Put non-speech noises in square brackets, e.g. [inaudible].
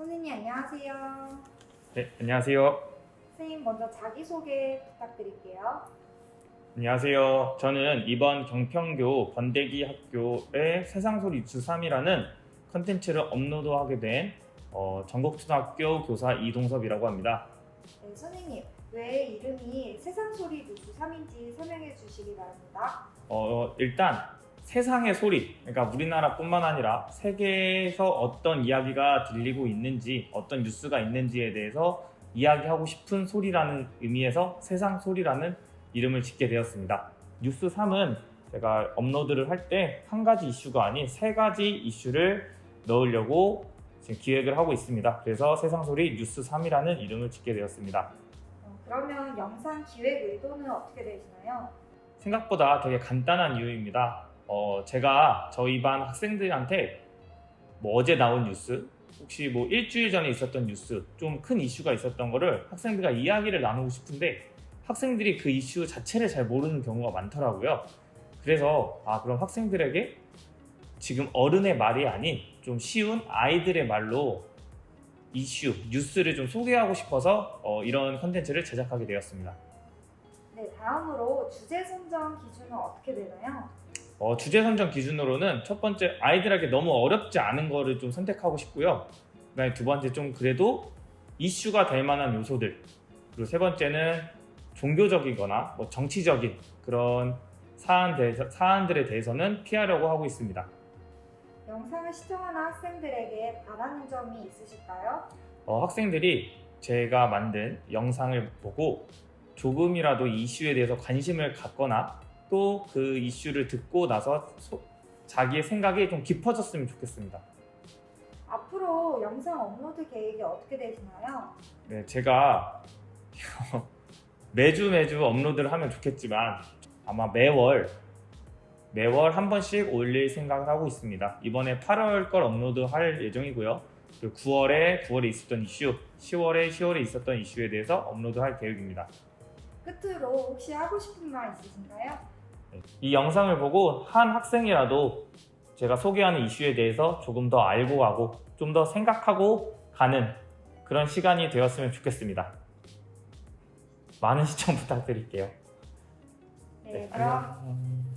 선생님 안녕하세요. 네, 안녕하세요. 선생님 먼저 자기소개 부탁드릴게요. 안녕하세요. 저는 이번 경평교 번대기 학교의 세상소리 주3이라는 컨텐츠를 업로드하게 된 어, 전국초등학교 교사 이동섭이라고 합니다. 네, 선생님 왜 이름이 세상소리 누수 3인지 설명해 주시기 바랍니다. 어, 일단 세상의 소리, 그러니까 우리나라뿐만 아니라 세계에서 어떤 이야기가 들리고 있는지, 어떤 뉴스가 있는지에 대해서 이야기하고 싶은 소리라는 의미에서 세상 소리라는 이름을 짓게 되었습니다. 뉴스 3은 제가 업로드를 할 때 한 가지 이슈가 아닌 세 가지 이슈를 넣으려고 지금 기획을 하고 있습니다. 그래서 세상 소리 뉴스 3이라는 이름을 짓게 되었습니다. 어, 그러면 영상 기획 의도는 어떻게 되시나요? 생각보다 되게 간단한 이유입니다. 어, 제가 저희 반 학생들한테 뭐 어제 나온 뉴스, 혹시 뭐 일주일 전에 있었던 뉴스, 좀 큰 이슈가 있었던 거를 학생들과 이야기를 나누고 싶은데 학생들이 그 이슈 자체를 잘 모르는 경우가 많더라고요. 그래서 아 그럼 학생들에게 지금 어른의 말이 아닌 좀 쉬운 아이들의 말로 이슈, 뉴스를 좀 소개하고 싶어서 어, 이런 컨텐츠를 제작하게 되었습니다. 네, 다음으로 주제 선정 기준은 어떻게 되나요? 어, 주제 선정 기준으로는 첫 번째 아이들에게 너무 어렵지 않은 거를 좀 선택하고 싶고요. 그다음에 두 번째 좀 그래도 이슈가 될 만한 요소들. 그리고 세 번째는 종교적이거나 뭐 정치적인 그런 사안 대해서, 사안들에 대해서는 피하려고 하고 있습니다. 영상을 시청하는 학생들에게 바라는 점이 있으실까요? 어, 학생들이 제가 만든 영상을 보고 조금이라도 이 이슈에 대해서 관심을 갖거나 또 그 이슈를 듣고 나서 소- 자기의 생각이 좀 깊어졌으면 좋겠습니다. 앞으로 영상 업로드 계획이 어떻게 되시나요? 네, 제가 [laughs] 매주 매주 업로드를 하면 좋겠지만 아마 매월 매월 한 번씩 올릴 생각을 하고 있습니다. 이번에 8월 걸 업로드 할 예정이고요. 그리고 9월에 9월에 있었던 이슈, 10월에 10월에 있었던 이슈에 대해서 업로드 할 계획입니다. 끝으로 혹시 하고 싶은 말 있으신가요? 네, 이 영상을 보고 한 학생이라도 제가 소개하는 이슈에 대해서 조금 더 알고 가고 좀 더 생각하고 가는 그런 시간이 되었으면 좋겠습니다. 많은 시청 [laughs] 부탁드릴게요. 네, 그럼 안녕.